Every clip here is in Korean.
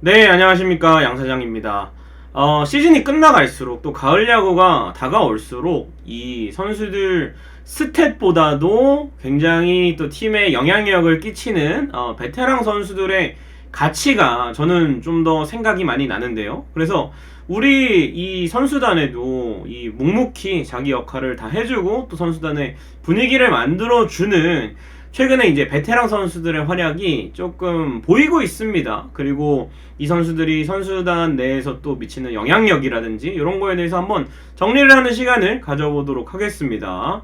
네, 안녕하십니까. 양 사장입니다. 어, 시즌이 끝나갈수록 또 가을 야구가 다가올수록 이 선수들 스탯보다도 굉장히 또 팀에 영향력을 끼치는 어, 베테랑 선수들의 가치가 저는 좀 더 생각이 많이 나는데요. 그래서 우리 이 선수단에도 이 묵묵히 자기 역할을 다 해주고 또 선수단의 분위기를 만들어주는 최근에 이제 베테랑 선수들의 활약이 조금 보이고 있습니다. 그리고 이 선수들이 선수단 내에서 또 미치는 영향력이라든지 이런 거에 대해서 한번 정리를 하는 시간을 가져보도록 하겠습니다.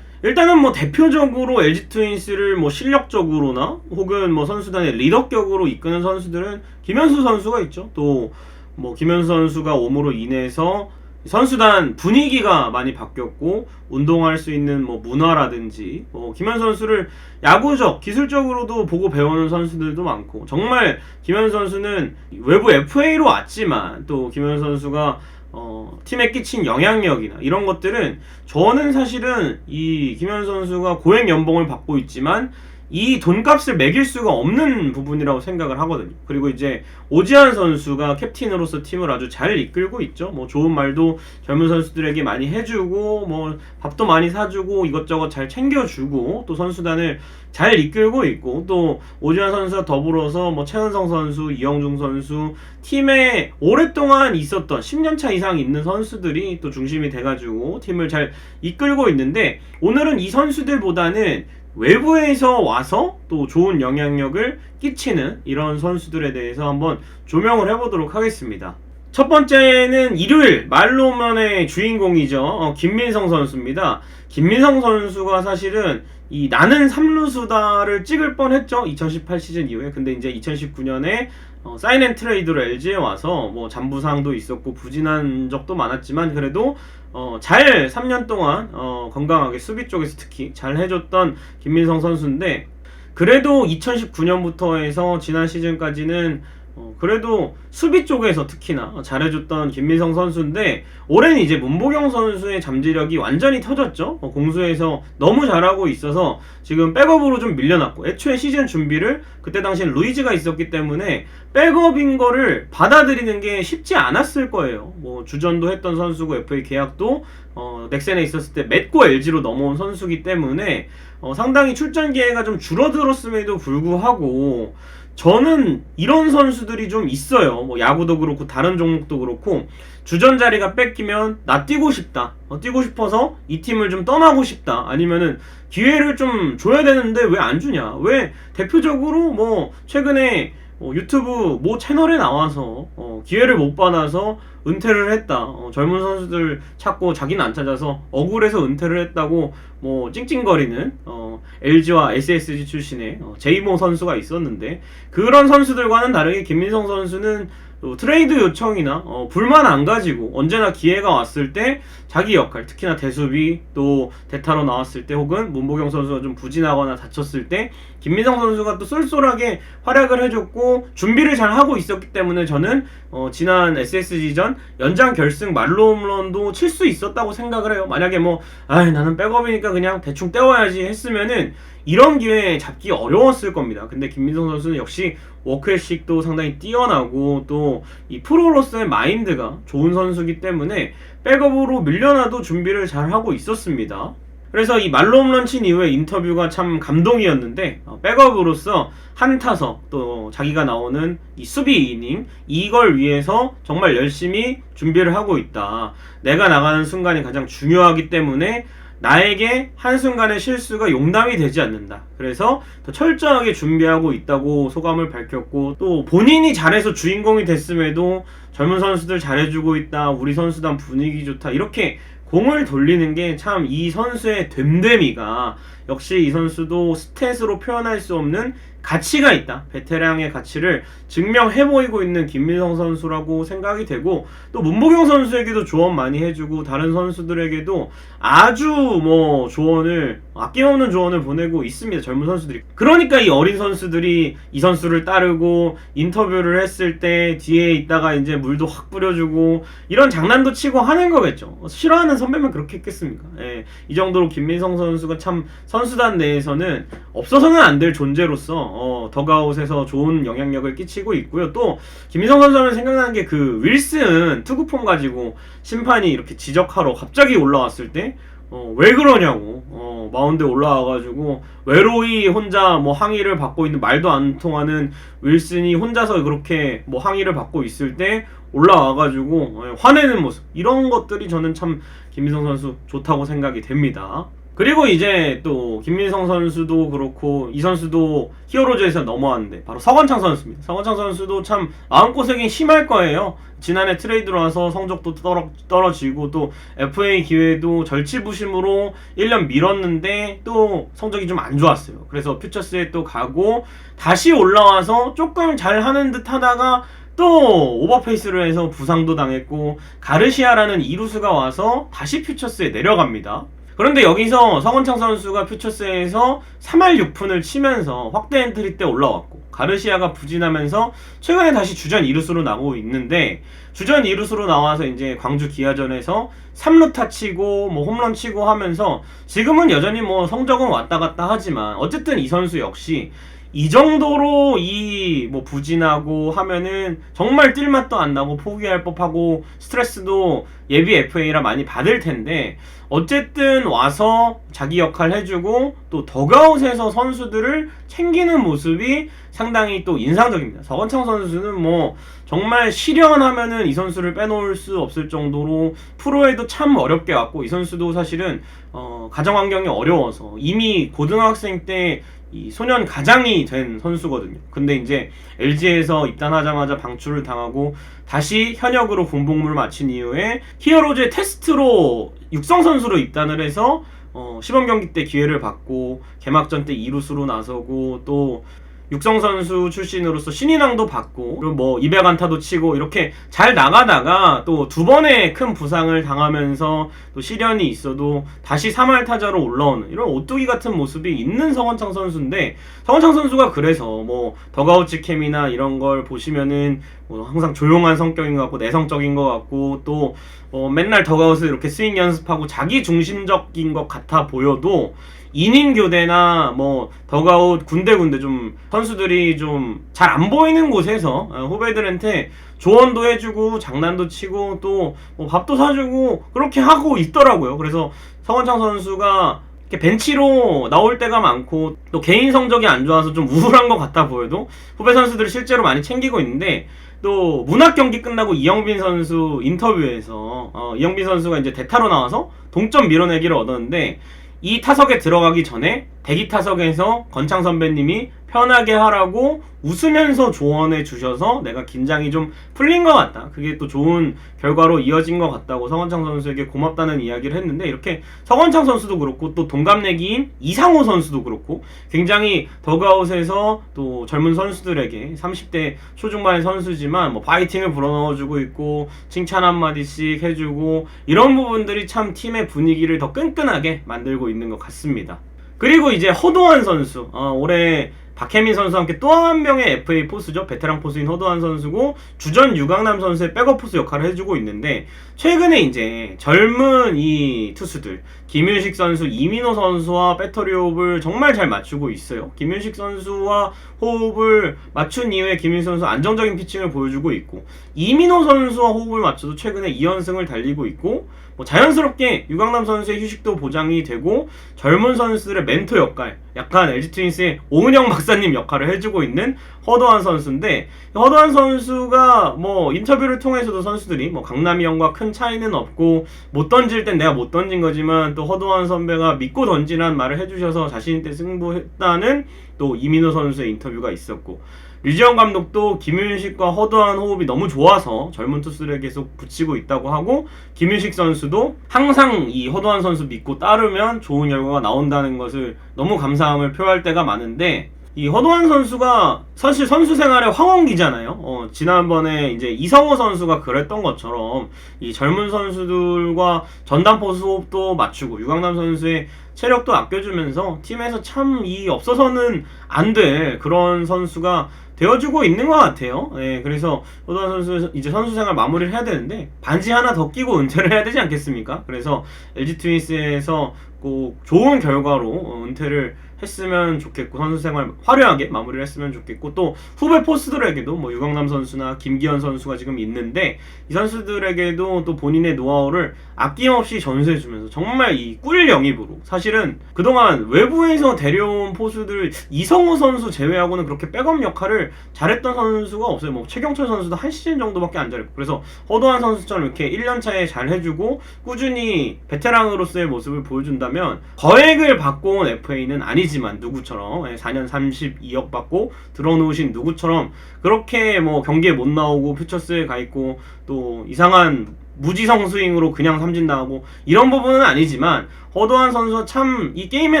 일단은 뭐 대표적으로 LG 트윈스를 뭐 실력적으로나 혹은 뭐 선수단의 리더격으로 이끄는 선수들은 김현수 선수가 있죠. 또 뭐 김현수 선수가 옴으로 인해서 선수단 분위기가 많이 바뀌었고 운동할 수 있는 뭐 문화라든지 뭐 김현 선수를 야구적 기술적으로도 보고 배우는 선수들도 많고 정말 김현 선수는 외부 FA로 왔지만 또 김현 선수가 어, 팀에 끼친 영향력이나 이런 것들은 저는 사실은 이 김현 선수가 고액 연봉을 받고 있지만 이 돈값을 매길 수가 없는 부분이라고 생각을 하거든요. 그리고 이제 오지환 선수가 캡틴으로서 팀을 아주 잘 이끌고 있죠. 뭐 좋은 말도 젊은 선수들에게 많이 해주고 뭐 밥도 많이 사주고 이것저것 잘 챙겨주고 또 선수단을 잘 이끌고 있고 또 오지환 선수와 더불어서 뭐 최은성 선수, 이영중 선수 팀에 오랫동안 있었던 10년 차 이상 있는 선수들이 또 중심이 돼가지고 팀을 잘 이끌고 있는데 오늘은 이 선수들보다는 외부에서 와서 또 좋은 영향력을 끼치는 이런 선수들에 대해서 한번 조명을 해보도록 하겠습니다. 첫 번째는 일요일 말로만의 주인공이죠. 어, 김민성 선수입니다. 김민성 선수가 사실은 이 나는 삼루수다를 찍을 뻔했죠. 2018 시즌 이후에. 근데 이제 2019년에 어, 사인앤 트레이드로 LG에 와서 뭐 잔부상도 있었고 부진한 적도 많았지만 그래도 어, 잘 3년 동안 어, 건강하게 수비 쪽에서 특히 잘 해줬던 김민성 선수인데 그래도 2019년부터 해서 지난 시즌까지는 어, 그래도 수비 쪽에서 특히나 잘해줬던 김민성 선수인데 올해는 이제 문보경 선수의 잠재력이 완전히 터졌죠. 어, 공수에서 너무 잘하고 있어서 지금 백업으로 좀 밀려났고 애초에 시즌 준비를 그때 당시엔 루이즈가 있었기 때문에 백업인 거를 받아들이는 게 쉽지 않았을 거예요. 뭐 주전도 했던 선수고 FA 계약도 어, 넥센에 있었을 때 맺고 LG로 넘어온 선수기 때문에 어, 상당히 출전 기회가 좀 줄어들었음에도 불구하고 저는 이런 선수들이 좀 있어요. 뭐 야구도 그렇고 다른 종목도 그렇고 주전 자리가 뺏기면 나 뛰고 싶다. 어, 뛰고 싶어서 이 팀을 좀 떠나고 싶다. 아니면은 기회를 좀 줘야 되는데 왜 안 주냐? 왜 대표적으로 뭐 최근에 어, 유튜브 모 채널에 나와서 어, 기회를 못 받아서 은퇴를 했다. 어, 젊은 선수들 찾고 자기는 안 찾아서 억울해서 은퇴를 했다고 뭐 찡찡거리는 어, LG와 SSG 출신의 어, 제이모 선수가 있었는데 그런 선수들과는 다르게 김민성 선수는 또 트레이드 요청이나 어, 불만 안 가지고 언제나 기회가 왔을 때 자기 역할 특히나 대수비 또 대타로 나왔을 때 혹은 문보경 선수가 좀 부진하거나 다쳤을 때 김민성 선수가 또 쏠쏠하게 활약을 해줬고 준비를 잘 하고 있었기 때문에 저는 어, 지난 SSG전 연장 결승 말로 홈런도 칠 수 있었다고 생각을 해요. 만약에 뭐 아 나는 백업이니까 그냥 대충 때워야지 했으면은 이런 기회 잡기 어려웠을 겁니다. 근데 김민성 선수는 역시 워크의식도 상당히 뛰어나고 또이 프로로서의 마인드가 좋은 선수기 때문에 백업으로 밀려나도 준비를 잘 하고 있었습니다. 그래서 이 말로 홈런 친 이후에 인터뷰가 참 감동이었는데 어, 백업으로서 한 타석 또 자기가 나오는 이 수비 이닝 이걸 위해서 정말 열심히 준비를 하고 있다. 내가 나가는 순간이 가장 중요하기 때문에 나에게 한순간의 실수가 용납이 되지 않는다. 그래서 더 철저하게 준비하고 있다고 소감을 밝혔고 또 본인이 잘해서 주인공이 됐음에도 젊은 선수들 잘해주고 있다. 우리 선수단 분위기 좋다. 이렇게 공을 돌리는 게 참 이 선수의 됨됨이가 역시 이 선수도 스탯으로 표현할 수 없는 가치가 있다. 베테랑의 가치를 증명해 보이고 있는 김민성 선수라고 생각이 되고 또 문보경 선수에게도 조언 많이 해주고 다른 선수들에게도 아주 뭐 조언을 아낌없는 조언을 보내고 있습니다. 젊은 선수들이. 그러니까 이 어린 선수들이 이 선수를 따르고 인터뷰를 했을 때 뒤에 있다가 이제 물도 확 뿌려주고 이런 장난도 치고 하는 거겠죠. 싫어하는 선배면 그렇게 했겠습니까? 예, 이 정도로 김민성 선수가 참 선수단 내에서는 없어서는 안 될 존재로서 어, 더가웃에서 좋은 영향력을 끼치고 있고요. 또 김민성 선수 하면 생각나는 게 그 윌슨 투구폼 가지고 심판이 이렇게 지적하러 갑자기 올라왔을 때 어, 왜 그러냐고 어, 마운드에 올라와가지고 외로이 혼자 뭐 항의를 받고 있는 말도 안 통하는 윌슨이 혼자서 그렇게 뭐 항의를 받고 있을 때 올라와가지고 예, 화내는 모습 이런 것들이 저는 참 김민성 선수 좋다고 생각이 됩니다. 그리고 이제 또 김민성 선수도 그렇고 이 선수도 히어로즈에서 넘어왔는데 바로 서건창 선수입니다. 서건창 선수도 참 마음고생이 심할 거예요. 지난해 트레이드로 와서 성적도 떨어, 떨어지고 또 FA 기회도 절치부심으로 1년 밀었는데 또 성적이 좀 안 좋았어요. 그래서 퓨처스에 또 가고 다시 올라와서 조금 잘 하는 듯 하다가 또 오버페이스를 해서 부상도 당했고 가르시아라는 이루수가 와서 다시 퓨처스에 내려갑니다. 그런데 여기서 서건창 선수가 퓨처스에서 3할 6푼을 치면서 확대 엔트리 때 올라왔고 가르시아가 부진하면서 최근에 다시 주전 이루수로 나오고 있는데 주전 이루수로 나와서 이제 광주 기아전에서 3루타 치고 뭐 홈런 치고 하면서 지금은 여전히 뭐 성적은 왔다 갔다 하지만 어쨌든 이 선수 역시 이 정도로 이 뭐 부진하고 하면은 정말 뛸맛도 안 나고 포기할 법하고 스트레스도 예비 FA라 많이 받을 텐데 어쨌든 와서 자기 역할 해주고 또 더가웃에서 선수들을 챙기는 모습이 상당히 또 인상적입니다. 서건창 선수는 뭐 정말 실현하면은 이 선수를 빼놓을 수 없을 정도로 프로에도 참 어렵게 왔고 이 선수도 사실은 어 가정 환경이 어려워서 이미 고등학생 때 이 소년 가장이 된 선수거든요. 근데 이제 LG에서 입단하자마자 방출을 당하고 다시 현역으로 군복무를 마친 이후에 히어로즈의 테스트로 육성 선수로 입단을 해서 어, 시범 경기 때 기회를 받고 개막전 때 2루수로 나서고 또 육성 선수 출신으로서 신인왕도 받고 그리고 뭐 200안타도 치고 이렇게 잘 나가다가 또 두 번의 큰 부상을 당하면서 또 시련이 있어도 다시 3할 타자로 올라오는 이런 오뚜기 같은 모습이 있는 성원창 선수인데 성원창 선수가 그래서 뭐 더가웃 직캠이나 이런 걸 보시면은 뭐 항상 조용한 성격인 것 같고 내성적인 것 같고 또 어, 맨날 더가웃을 이렇게 스윙 연습하고 자기 중심적인 것 같아 보여도 이닝 교대나 뭐 더가웃 군데군데 좀 선수들이 좀 잘 안 보이는 곳에서 어, 후배들한테 조언도 해주고 장난도 치고 또 뭐 밥도 사주고 그렇게 하고 있더라고요. 그래서 성원창 선수가 이렇게 벤치로 나올 때가 많고 또 개인 성적이 안 좋아서 좀 우울한 것 같아 보여도 후배 선수들을 실제로 많이 챙기고 있는데 또 문학 경기 끝나고 이영빈 선수 인터뷰에서 어, 이영빈 선수가 이제 대타로 나와서 동점 밀어내기를 얻었는데 이 타석에 들어가기 전에 대기 타석에서 건창 선배님이 편하게 하라고 웃으면서 조언해 주셔서 내가 긴장이 좀 풀린 것 같다. 그게 또 좋은 결과로 이어진 것 같다고 성원창 선수에게 고맙다는 이야기를 했는데 이렇게 성원창 선수도 그렇고 또 동갑내기인 이상호 선수도 그렇고 굉장히 더가웃에서 또 젊은 선수들에게 30대 초중반의 선수지만 뭐 파이팅을 불어넣어주고 있고 칭찬 한마디씩 해주고 이런 부분들이 참 팀의 분위기를 더 끈끈하게 만들고 있는 것 같습니다. 그리고 이제 허도한 선수 어, 올해 박혜민 선수와 함께 또 한 명의 FA 포수죠. 베테랑 포수인 허도한 선수고 주전 유강남 선수의 백업 포수 역할을 해주고 있는데 최근에 이제 젊은 이 투수들 김윤식 선수, 이민호 선수와 배터리 호흡을 정말 잘 맞추고 있어요. 김윤식 선수와 호흡을 맞춘 이후에 김윤식 선수 안정적인 피칭을 보여주고 있고 이민호 선수와 호흡을 맞춰도 최근에 2연승을 달리고 있고 뭐 자연스럽게 유강남 선수의 휴식도 보장이 되고 젊은 선수들의 멘토 역할 약간 LG 트윈스의 오은영 박사님 역할을 해주고 있는 허도한 선수인데 허도한 선수가 뭐 인터뷰를 통해서도 선수들이 뭐 강남이 형과 큰 차이는 없고 못 던질 땐 내가 못 던진 거지만 또 허도한 선배가 믿고 던지라는 말을 해주셔서 자신 있게 승부했다는 또 이민호 선수의 인터뷰가 있었고 류지영 감독도 김윤식과 허도한 호흡이 너무 좋아서 젊은 투수를 계속 붙이고 있다고 하고 김윤식 선수도 항상 이 허도한 선수 믿고 따르면 좋은 결과가 나온다는 것을 너무 감사함을 표할 때가 많은데 이 허도한 선수가 사실 선수 생활의 황혼기잖아요. 어, 지난번에 이제 이성호 선수가 그랬던 것처럼 이 젊은 선수들과 전담포 수업도 맞추고 유강남 선수의 체력도 아껴주면서 팀에서 참 이 없어서는 안 될 그런 선수가 되어주고 있는 것 같아요. 예, 그래서 허도한 선수 이제 선수 생활 마무리를 해야 되는데 반지 하나 더 끼고 은퇴를 해야 되지 않겠습니까? 그래서 LG 트윈스에서 꼭 좋은 결과로 어, 은퇴를 했으면 좋겠고 선수 생활 화려하게 마무리를 했으면 좋겠고 또 후배 포스들에게도 뭐 유강남 선수나 김기현 선수가 지금 있는데 이 선수들에게도 또 본인의 노하우를 아낌없이 전수해주면서 정말 이 꿀 영입으로 사실은 그동안 외부에서 데려온 포수들 이성호 선수 제외하고는 그렇게 백업 역할을 잘했던 선수가 없어요. 뭐 최경철 선수도 한 시즌 정도밖에 안 잘했고 그래서 허도한 선수처럼 이렇게 1년 차에 잘 해주고 꾸준히 베테랑으로서의 모습을 보여준다면 거액을 받고 온 FA는 아니 지만 누구처럼 예, 4년 32억 받고 들어놓으신 누구처럼 그렇게 뭐 경기에 못 나오고 퓨처스에 가 있고 또 이상한 무지성 스윙으로 그냥 삼진 나가고 이런 부분은 아니지만 허도한 선수가 참 이 게임에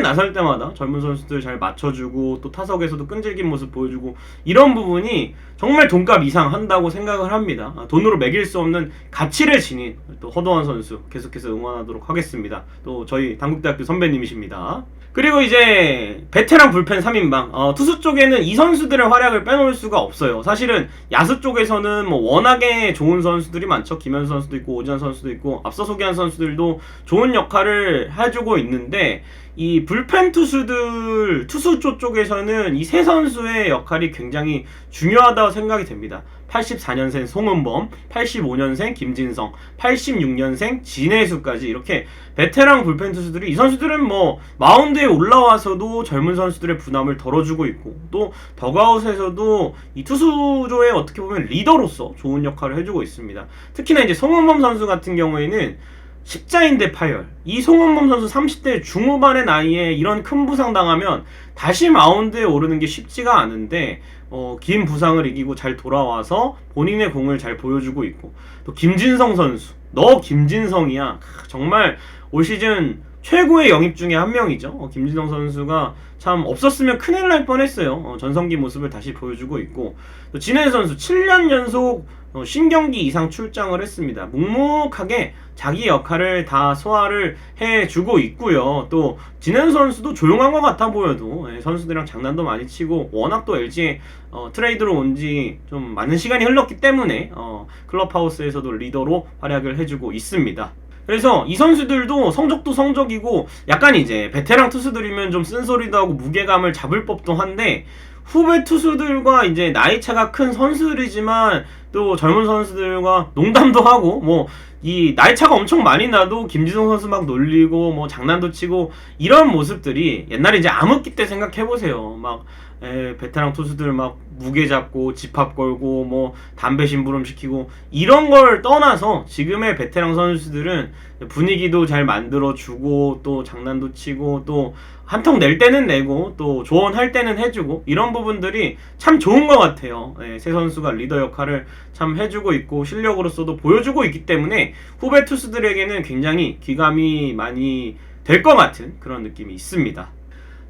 나설 때마다 젊은 선수들 잘 맞춰주고 또 타석에서도 끈질긴 모습 보여주고 이런 부분이 정말 돈값 이상 한다고 생각을 합니다. 아, 돈으로 매길 수 없는 가치를 지닌 또 허도한 선수 계속해서 응원하도록 하겠습니다. 또 저희 당국대학교 선배님이십니다. 그리고 이제 베테랑 불펜 3인방 어, 투수 쪽에는 이 선수들의 활약을 빼놓을 수가 없어요. 사실은 야수 쪽에서는 뭐 워낙에 좋은 선수들이 많죠. 김현 선수도 있고 오지환 선수도 있고 앞서 소개한 선수들도 좋은 역할을 해주고 있는데 이 불펜 투수들 투수 쪽 쪽에서는 이 세 선수의 역할이 굉장히 중요하다고 생각이 됩니다. 84년생 송은범, 85년생 김진성, 86년생 진해수까지 이렇게 베테랑 불펜 투수들이 이 선수들은 뭐 마운드에 올라와서도 젊은 선수들의 부담을 덜어주고 있고 또 더가웃에서도 이 투수조의 어떻게 보면 리더로서 좋은 역할을 해주고 있습니다. 특히나 이제 송은범 선수 같은 경우에는 십자인대 파열. 이 송은범 선수 30대 중후반의 나이에 이런 큰 부상 당하면 다시 마운드에 오르는 게 쉽지가 않은데 어, 긴 부상을 이기고 잘 돌아와서 본인의 공을 잘 보여주고 있고 또 김진성 선수. 너 김진성이야. 크, 정말 올 시즌 최고의 영입 중에 한 명이죠. 어, 김진성 선수가 참 없었으면 큰일 날 뻔했어요. 어, 전성기 모습을 다시 보여주고 있고 또 진해 선수 7년 연속 어, 신경기 이상 출장을 했습니다. 묵묵하게 자기 역할을 다 소화를 해주고 있고요. 또 진현 선수도 조용한 것 같아 보여도 예, 선수들이랑 장난도 많이 치고 워낙 또 LG에 어, 트레이드로 온 지 좀 많은 시간이 흘렀기 때문에 어, 클럽하우스에서도 리더로 활약을 해주고 있습니다. 그래서 이 선수들도 성적도 성적이고 약간 이제 베테랑 투수들이면 좀 쓴소리도 하고 무게감을 잡을 법도 한데 후배 투수들과 이제 나이 차가 큰 선수들이지만 또 젊은 선수들과 농담도 하고 뭐 이 나이 차가 엄청 많이 나도 김지성 선수 막 놀리고 뭐 장난도 치고 이런 모습들이 옛날에 이제 암흑기 때 생각해 보세요. 막 에, 베테랑 투수들 막 무게 잡고 집합 걸고 뭐 담배 심부름 시키고 이런 걸 떠나서 지금의 베테랑 선수들은 분위기도 잘 만들어 주고 또 장난도 치고 또 한턱 낼 때는 내고 또 조언할 때는 해주고 이런 부분들이 참 좋은 것 같아요. 예, 새 선수가 리더 역할을 참 해주고 있고 실력으로서도 보여주고 있기 때문에 후배 투수들에게는 굉장히 귀감이 많이 될 것 같은 그런 느낌이 있습니다.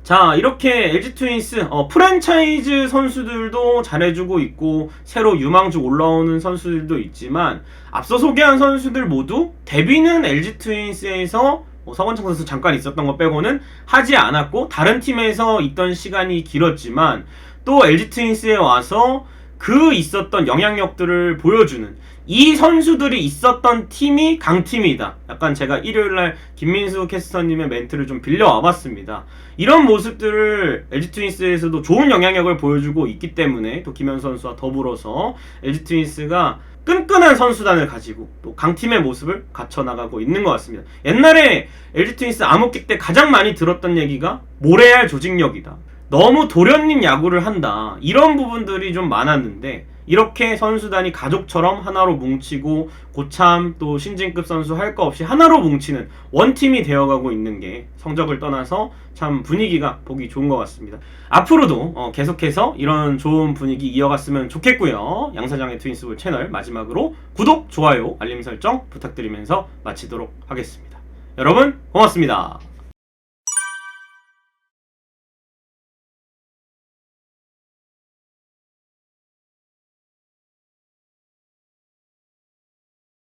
자 이렇게 LG 트윈스 어, 프랜차이즈 선수들도 잘해주고 있고 새로 유망주 올라오는 선수들도 있지만 앞서 소개한 선수들 모두 데뷔는 LG 트윈스에서 뭐 서건창 선수 잠깐 있었던 거 빼고는 하지 않았고 다른 팀에서 있던 시간이 길었지만 또 LG 트윈스에 와서 그 있었던 영향력들을 보여주는 이 선수들이 있었던 팀이 강팀이다. 약간 제가 일요일날 김민수 캐스터님의 멘트를 좀 빌려와 봤습니다. 이런 모습들을 LG 트윈스에서도 좋은 영향력을 보여주고 있기 때문에 또 김현 선수와 더불어서 LG 트윈스가 끈끈한 선수단을 가지고 또 강팀의 모습을 갖춰나가고 있는 것 같습니다. 옛날에 LG 트윈스 암흑기 때 가장 많이 들었던 얘기가 모래알 조직력이다. 너무 도련님 야구를 한다. 이런 부분들이 좀 많았는데 이렇게 선수단이 가족처럼 하나로 뭉치고 고참 또 신진급 선수 할 거 없이 하나로 뭉치는 원팀이 되어가고 있는 게 성적을 떠나서 참 분위기가 보기 좋은 것 같습니다. 앞으로도 어, 계속해서 이런 좋은 분위기 이어갔으면 좋겠고요. 양사장의 트윈스볼 채널 마지막으로 구독, 좋아요, 알림 설정 부탁드리면서 마치도록 하겠습니다. 여러분 고맙습니다.